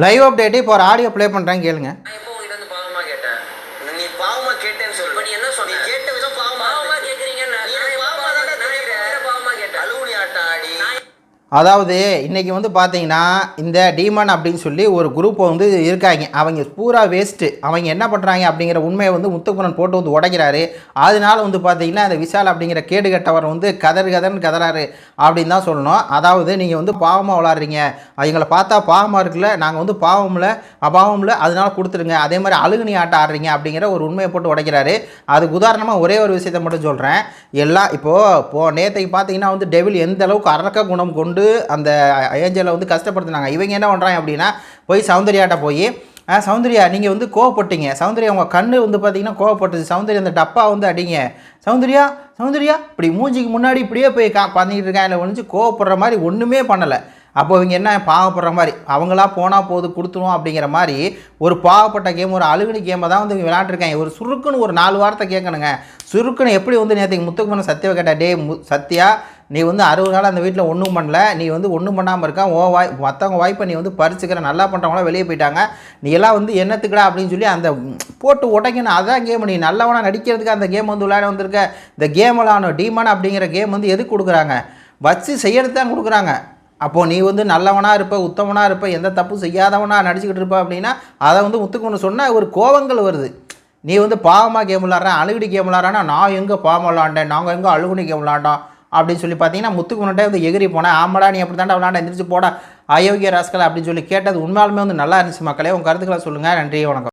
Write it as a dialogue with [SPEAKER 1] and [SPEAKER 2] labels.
[SPEAKER 1] Live update இப்போ ஒரு audio play பண்ணுறேன் கேளுங்க. அதாவது இன்றைக்கி வந்து பார்த்தீங்கன்னா இந்த டீமன் அப்படின்னு சொல்லி ஒரு குரூப் வந்து இருக்காங்க. அவங்க பூரா வேஸ்ட்டு அவங்க என்ன பண்ணுறாங்க அப்படிங்கிற உண்மையை வந்து முத்துக்குமரன் போட்டு வந்து உடைக்கிறாரு. அதனால வந்து பார்த்தீங்கன்னா அந்த விஷால் அப்படிங்கிற கேடு கட்டவர் வந்து கதறு கதர்னு கதறாரு அப்படின்னு தான் சொல்லணும். அதாவது நீங்கள் வந்து பாவமாக விளாட்றீங்க. அவங்கள பார்த்தா பாவமாக இருக்குல்ல? நாங்கள் வந்து பாவமில்ல அபாவமில்ல அதனால கொடுத்துருங்க அதே மாதிரி அழுகுனி ஆட்டம் ஆடுறீங்க அப்படிங்கிற ஒரு உண்மையை போட்டு உடைக்கிறாரு. அதுக்கு உதாரணமாக ஒரே ஒரு விஷயத்த மட்டும் சொல்கிறேன் எல்லாம் இப்போது இப்போ நேற்றைக்கு பார்த்தீங்கன்னா வந்து டெவில் எந்த அளவுக்கு அரக்க குணம் கொண்டு அந்த ஏஞ்சலை வந்து கஷ்டப்படுத்துனாங்க. இவங்க என்ன பண்ணுறாங்க அப்படின்னா போய் சௌந்தர்யாட்ட போய் சௌந்தர்யா நீங்கள் வந்து கோவப்பட்டீங்க. சௌந்தர்யா உங்கள் கண்ணு வந்து பார்த்தீங்கன்னா கோவப்பட்டுச்சு. சௌந்தர்யா அந்த டப்பா வந்து அடிங்க. சௌந்தர்யா சௌந்தர்யா இப்படி மூஞ்சிக்கு முன்னாடி இப்படியே போய் கா பார்த்துக்கிட்டு இருக்கேன். இல்லை ஒழிஞ்சு கோவப்படுற மாதிரி ஒன்றுமே பண்ணலை. அப்போ இவங்க என்ன பாவப்படுற மாதிரி அவங்களா போனால் போது கொடுத்துருவோம் அப்படிங்கிற மாதிரி ஒரு பாவப்பட்ட கேம் ஒரு அழுகுனி கேமை தான் வந்து இவங்க விளையாண்டுருக்காங்க. ஒரு சுருக்குன்னு ஒரு நாலு வார்த்தை கேட்கணுங்க. சுருக்குன்னு எப்படி வந்து நேற்றுக்கு முத்துக்குமரன் சத்தியவை கேட்டா டே மு சத்யா நீ வந்து அறுபது நாள் அந்த வீட்டில் ஒன்றும் பண்ணல. நீ வந்து ஒன்றும் பண்ணாமல் இருக்க. ஓ வாய் மற்றவங்க வாய்ப்பை நீ வந்து பறிச்சுக்கிற. நல்லா பண்ணுறவங்களாம் வெளியே போயிட்டாங்க. நீ எல்லாம் வந்து என்னத்துக்கடா? அப்படின்னு சொல்லி அந்த போட்டு உடைக்கணும். அதான் கேம் நீ நல்லவனா நடிக்கிறதுக்கு அந்த கேம் வந்து விளையாட வந்திருக்க. இந்த கேம் விளாடணும் டீமன் அப்படிங்கிற கேம் வந்து எதுக்கு கொடுக்குறாங்க? வச்சு செய்யறது தான் கொடுக்குறாங்க. அப்போது நீ வந்து நல்லவனாக இருப்ப உத்தமனாக இருப்ப எந்த தப்பும் செய்யாதவனாக நடிச்சுக்கிட்டு இருப்ப அப்படின்னா அதை வந்து முத்துக்குன்னு சொன்னால் ஒரு கோபங்கள் வருது. நீ வந்து பாவமாக கேம் விளாட்றேன் அழுகுடி கேம் விளாட்றானா நான் எங்கே பாவம் விளாண்டேன் நாங்கள் எங்கே அழுகுடி கேம் விளாண்டோம் அப்படின்னு சொல்லி பார்த்தீங்கன்னா முத்துக்குன்னுட்டே வந்து எகிரி போனேன் ஆமாடா நீ அப்படி தாண்டா விளாண்டா எந்திரிச்சு போட அயோக்கிய ராஸ்கல் அப்படின்னு சொல்லி கேட்டது உண்மையாலுமே வந்து நல்லா இருந்துச்சு மக்களே. உங்கள் கருத்துக்களை சொல்லுங்கள் நன்றி வணக்கம்.